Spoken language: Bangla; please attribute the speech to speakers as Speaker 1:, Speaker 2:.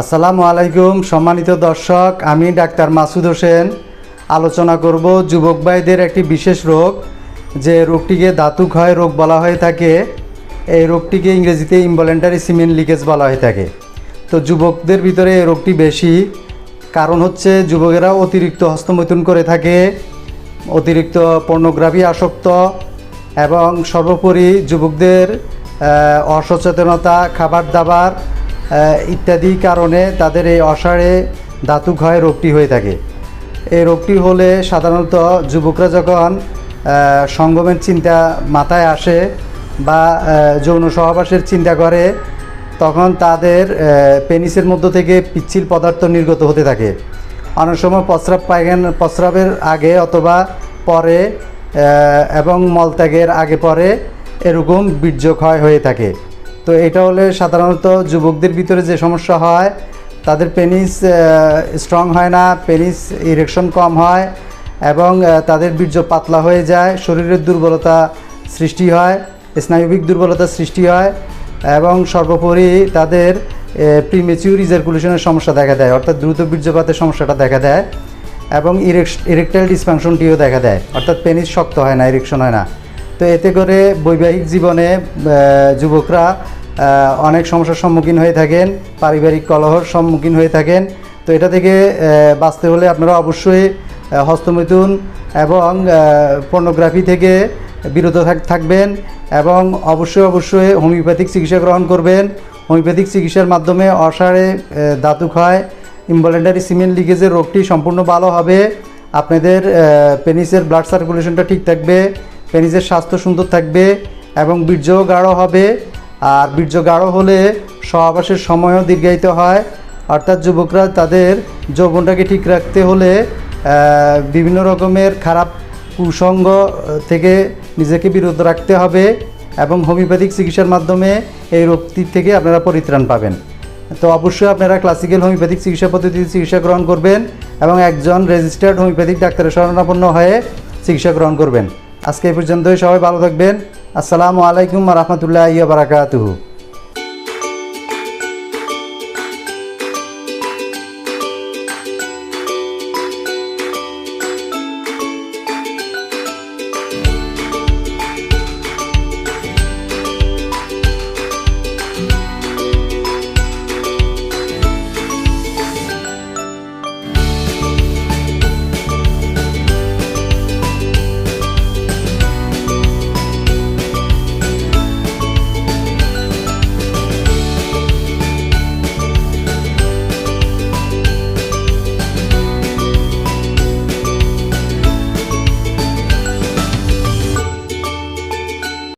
Speaker 1: আসসালামু আলাইকুম, সম্মানিত দর্শক, আমি ডাক্তার মাসুদ হোসেন। আলোচনা করব যুবক ভাইদের একটি বিশেষ রোগ, যে রোগটিকে ধাতু ক্ষয় রোগ বলা হয়ে থাকে। এই রোগটিকে ইংরেজিতে ইনভলেন্টারি সিমেন্ট লিকেজ বলা হয়ে থাকে। তো যুবকদের ভিতরে এই রোগটি বেশি। কারণ হচ্ছে যুবকেরা অতিরিক্ত হস্তমৈথুন করে থাকে, অতিরিক্ত পর্নোগ্রাফি আসক্ত, এবং সর্বোপরি যুবকদের অসচেতনতা, খাবার দাবার ইত্যাদি কারণে তাদের এই অসাড়ে ধাতু ক্ষয় রোগটি হয়ে থাকে। এই রোগটি হলে সাধারণত যুবকরা যখন সঙ্গমের চিন্তা মাথায় আসে বা যৌন সহবাসের চিন্তা করে, তখন তাদের পেনিসের মধ্য থেকে পিচ্ছিল পদার্থ নির্গত হতে থাকে। অনেক সময় প্রস্রাব পায়খানা প্রস্রাবের আগে অথবা পরে এবং মলত্যাগের আগে পরে এরকম বীর্য ক্ষয় হয়ে থাকে। তো এটা হলে সাধারণত যুবকদের ভিতরে যে সমস্যা হয়, তাদের পেনিস স্ট্রং হয় না, পেনিস ইরেকশন কম হয় এবং তাদের বীর্য পাতলা হয়ে যায়, শরীরের দুর্বলতা সৃষ্টি হয়, স্নায়ুবিক দুর্বলতা সৃষ্টি হয় এবং সর্বোপরি তাদের প্রিমেচিউর ইজারকুলেশনের সমস্যা দেখা দেয়, অর্থাৎ দ্রুত বীর্যপাতের সমস্যাটা দেখা দেয় এবং ইরেকটাইল ডিসফাংশনটিও দেখা দেয়, অর্থাৎ পেনিস শক্ত হয় না ইরেকশন হয় না। তো এতে করে বৈবাহিক জীবনে যুবকরা অনেক সমস্যার সম্মুখীন হয়ে থাকেন, পারিবারিক কলহর সম্মুখীন হয়ে থাকেন। তো এটা থেকে বাঁচতে হলে আপনারা অবশ্যই হস্তমৈথুন এবং পর্নোগ্রাফি থেকে বিরত থাকবেন এবং অবশ্যই অবশ্যই হোমিওপ্যাথিক চিকিৎসা গ্রহণ করবেন। হোমিওপ্যাথিক চিকিৎসার মাধ্যমে অসারে ধাতু ক্ষয়, ইনভলেন্টারি সিমেন্ট লিকেজের রোগটি সম্পূর্ণ ভালো হবে। আপনাদের পেনিসের ব্লাড সার্কুলেশনটা ঠিক থাকবে। পেনিসের স্বাস্থ্য সুন্দর থাকবে এবং বীর্যও গাঢ় হবে। আর বীর্য গাঢ় হলে সহবাসের সময়ও দীর্ঘায়িত হয়। অর্থাৎ যুবকরা তাদের যৌবনটাকে ঠিক রাখতে হলে বিভিন্ন রকমের খারাপ কুসঙ্গ থেকে নিজেকে বিরত রাখতে হবে এবং হোমিওপ্যাথিক চিকিৎসার মাধ্যমে এই রোগটির থেকে আপনারা পরিত্রাণ পাবেন। তো অবশ্যই আপনারা ক্লাসিক্যাল হোমিওপ্যাথিক চিকিৎসা পদ্ধতিতে চিকিৎসা গ্রহণ করবেন এবং একজন রেজিস্টার্ড হোমিওপ্যাথিক ডাক্তারের শরণাপন্ন হয়ে চিকিৎসা গ্রহণ করবেন। আজকে এই পর্যন্তই সবাই ভালো থাকবেন। আসসালামু আলাইকুম রহমতুল্লাহ বারাকাতুহু।